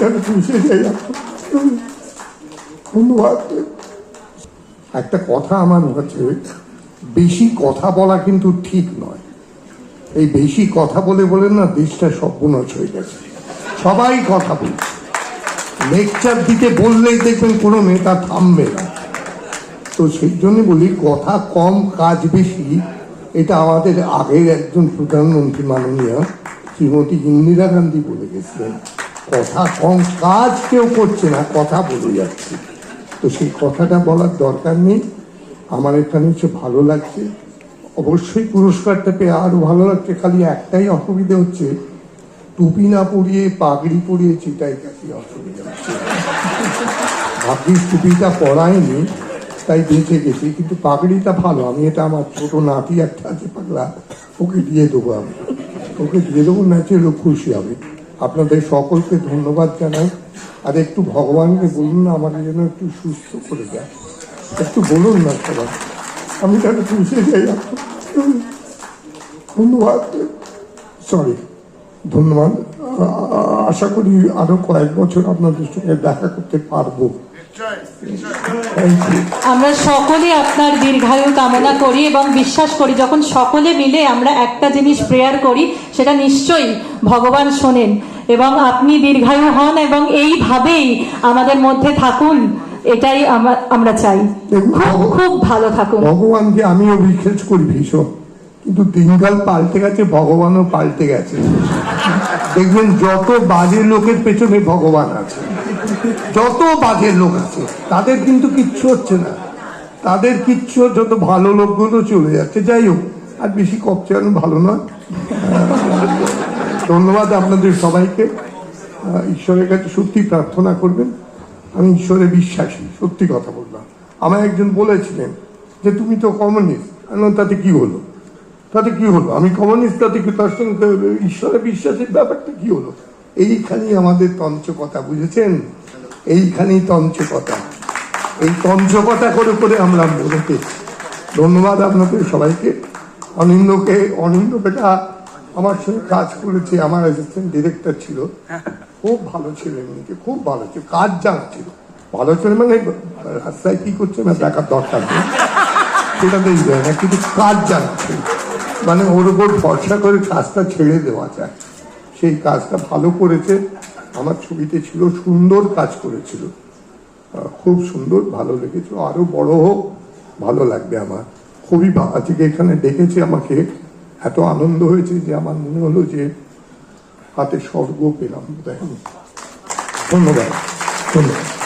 যাই একটা কথা আমার কাছে বেশি কথা বলা কিন্তু ঠিক নয়। এই বেশি কথা বলে বলে না দেশটা সর্বনাশ হয়ে গেছে। সবাই কথা বলছে লেকচার দিতে বললেই দেখবেন কোনো নেতা থামবে না। তো সেই জন্য বলি, কথা কম, কাজ বেশি, এটা আমাদের আগের একজন প্রধানমন্ত্রী মাননীয় শ্রীমতী ইন্দিরা গান্ধী বলে গেছিলেন। কথা কম কাজ কেউ করছে না, কথা বলে যাচ্ছে। তো সেই কথাটা বলার দরকার নেই। আমার এখানে এসে ভালো লাগছে। অবশ্যই পুরস্কারটা পেয়ে আরও ভালো লাগছে। খালি একটাই অসুবিধা হচ্ছে, টুপি না পরিয়ে, পাগড়ি পরিয়ে চিটাই কাছে অসুবিধা হচ্ছে। ভাগ্যিস টুপিটা পরায়নি তাই বেঁচে গেছি, কিন্তু পাগড়িটা ভালো। আমি এটা আমার ছোট নাতি একটা আছে, পাগলা, ওকে দিয়ে দেবো আমি। ওকে দিয়ে দেবো ন্যাচের ও খুশি হবে। আপনাদের সকলকে ধন্যবাদ জানাই। আর একটু ভগবানকে বলুন না আমাকে যেন একটু সুস্থ করে দেয়। একটু বলুন না সবাই। আমি তাহলে খুশি যাই ধন্যবাদ। সরি ধন্যবাদ। আশা করি আরও কয়েক বছর আপনাদের সঙ্গে দেখা করতে পারব। আমরা সকলে আপনার দীর্ঘায়ু কামনা করি এবং বিশ্বাস করি যখন সকলে মিলে আমরা একটা জিনিস প্রেয়ার করি সেটা নিশ্চয়ই ভগবান শোনেন। এবং আপনি দীর্ঘায়ু হন এবং এইভাবেই আমাদের মধ্যে থাকুন এটাই আমা- আমরা চাই। খুব খুব ভালো থাকুন। ভগবানকে আমিও বিশ্বাস করি ভীষণ কিন্তু দিনকাল পাল্টে গেছে ভগবানও পাল্টে গেছে। দেখবেন যত বাজে লোকের পেছনে ভগবান আছে, যত বাজে লোক আছে, তাদের কিন্তু কিচ্ছু হচ্ছে না। তাদের কিচ্ছু যত ভালো লোকগুলো চলে যাচ্ছে। যাই হোক, আর বেশি কপছে ভালো নয়। ধন্যবাদ আপনাদের সবাইকে। ঈশ্বরের কাছে সত্যি প্রার্থনা করবেন। আমি ঈশ্বরে বিশ্বাসী, সত্যি কথা বললাম। আমার একজন বলেছিলেন যে, তুমি তো কমিউনিস্ট তাতে কি হলো? তাতে কি হলো? আমি কমিউনিস্ট তাতে কি তার সঙ্গে ঈশ্বরে বিশ্বাসের ব্যাপারটা কি হলো? এইখানেই আমাদের তঞ্চকতা বুঝেছেন? এইখানেই তঞ্চকতা এই তঞ্চকতা করে করে আমরা মনে পেয়েছি ধন্যবাদ আপনাদের সবাইকে। অনিন্দকে অনিন্দ বেটা আমার সঙ্গে কাজ করেছে, আমার অ্যাসিস্ট্যান্ট ডিরেক্টর ছিল। খুব ভালো ছেলে মেয়েকে খুব ভালো ছিল, কাজ জানা ছিল। ভালো ছিল মানে রাস্তায় কি করছে না দেখার দরকার নেই। সেটা দেখবে না, কিন্তু কাজ জানা ছিল। মানে ওর উপর ভরসা করে কাজটা ছেড়ে দেওয়া যায়। সেই কাজটা ভালো করেছে। আমার ছবিতে ছিল, সুন্দর কাজ করেছিল। খুব সুন্দর, ভালো লেগেছিল। আরও বড় হোক, ভালো লাগবে আমার। খুবই আজকে এখানে ডেকেছে আমাকে। এত আনন্দ হয়েছে যে আমার মনে হলো যে হাতে স্বর্গ পেলাম। বোধহয়। ধন্যবাদ। ধন্যবাদ।